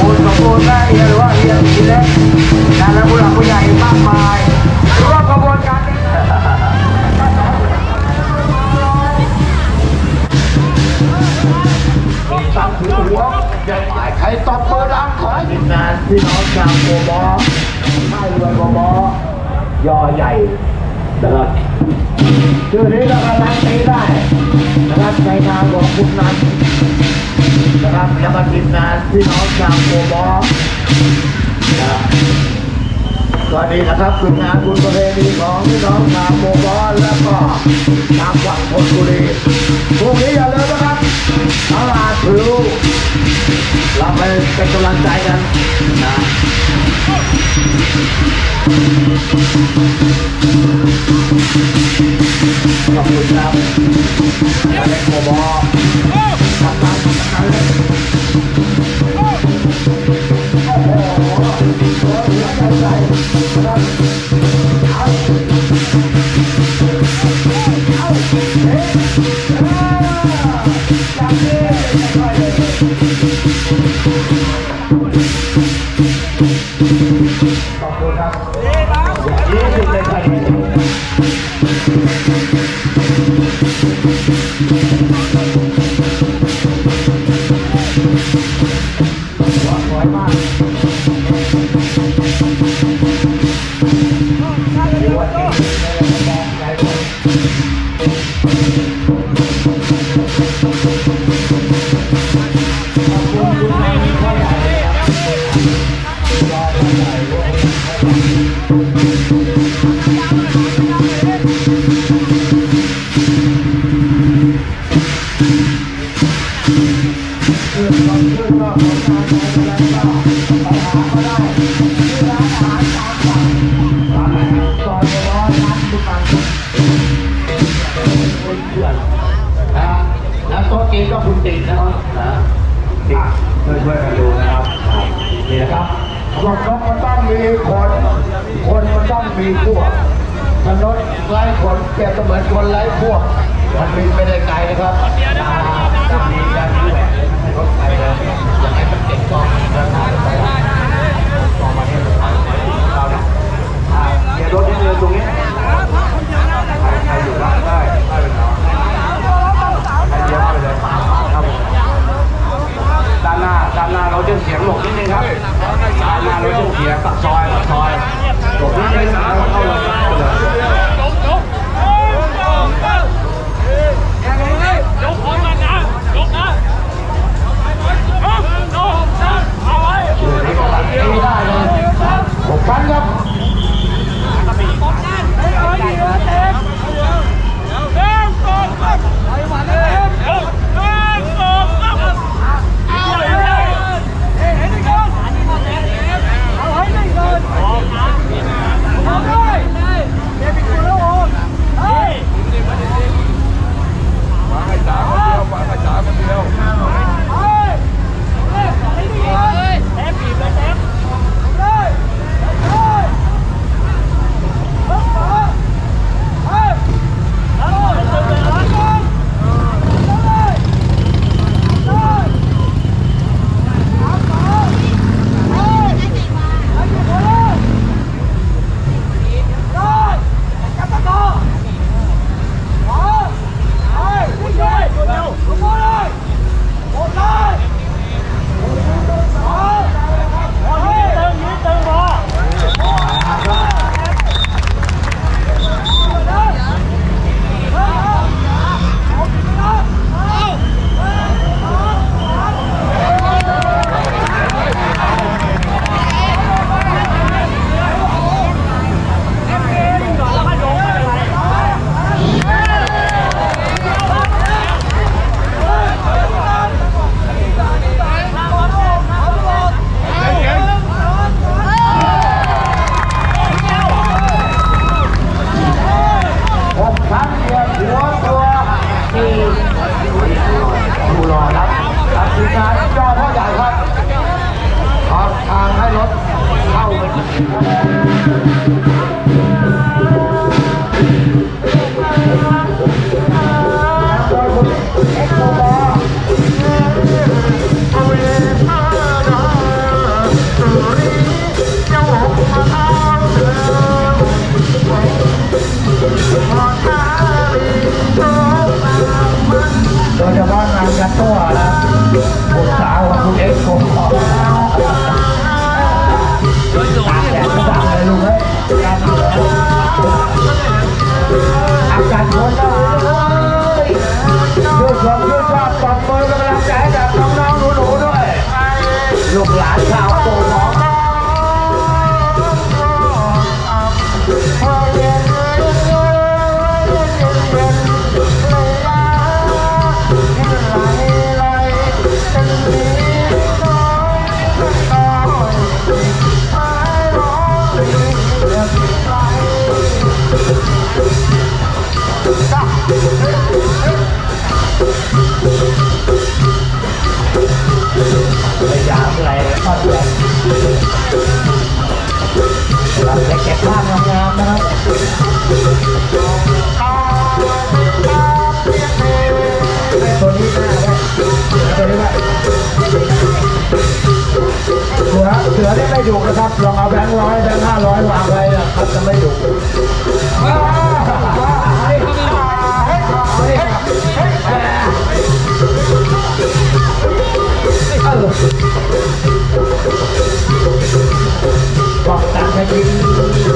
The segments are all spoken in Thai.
บุญสมบูรณ์ได้หรือว่าเรียนกินเล็กนะและผู้หลักผู้ใหญ่มากมายร่วมกระบวนการนี้ตั้งถือหัวใหญ่หมายใครตบเบอร์ดังขอให้ทีมงานพี่น้องชาวโกบอค่ายเรือกบอยอใหญ่นะครับชื่อนี้เรากำลังตีได้นะครับในนามของคุณนัน นะครับแล้วก็ทีมงานพี่น้องชาวโกบอนะครับสวัสดีนะครับคืองานบุญประเพณีของพี่น้องชาวโกบอแล้วก็ชาววัดพลบุรีพรุ่งนี้อย่าลืมนะครับตลา เราไปเป็นกำลังใจกันนะขอบคุณครับอายเล็กโมบอทำงาทำงาเลยโอ้โหหัวหัวใจ นะครับรถนกมันต้องมีคนคนมันต้องมีพวกถนนไร้คนเปรียบเสมือนคนไร้พวกมันบินไม่ได้ไกลนะครับอ่าจะมีการด้วยรถไปเลยอยากให้มันเก่งกองนะครับ ปาจะเสียงตัดซอยตัดซอยจบแล้ว ไม่ดุนะครับ ลองเอาแบงค์ร้อยแบงค์ห้าร้อยวางไว้นะครับจะไม่ดุบอกตามให้ยิง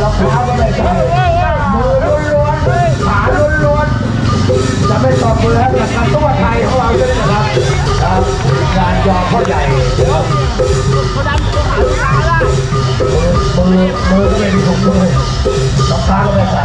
รองเท้าก็ไม่ใส่มือล้วนๆขาล้วนๆจะไม่ตอบมือให้กับการตัวไทยของเราด้วยนะครับครับงานยอมพ่อใหญ่ครับมือมือมือก็ไม่มีถุงมือรองเท้าก็ไม่ใส่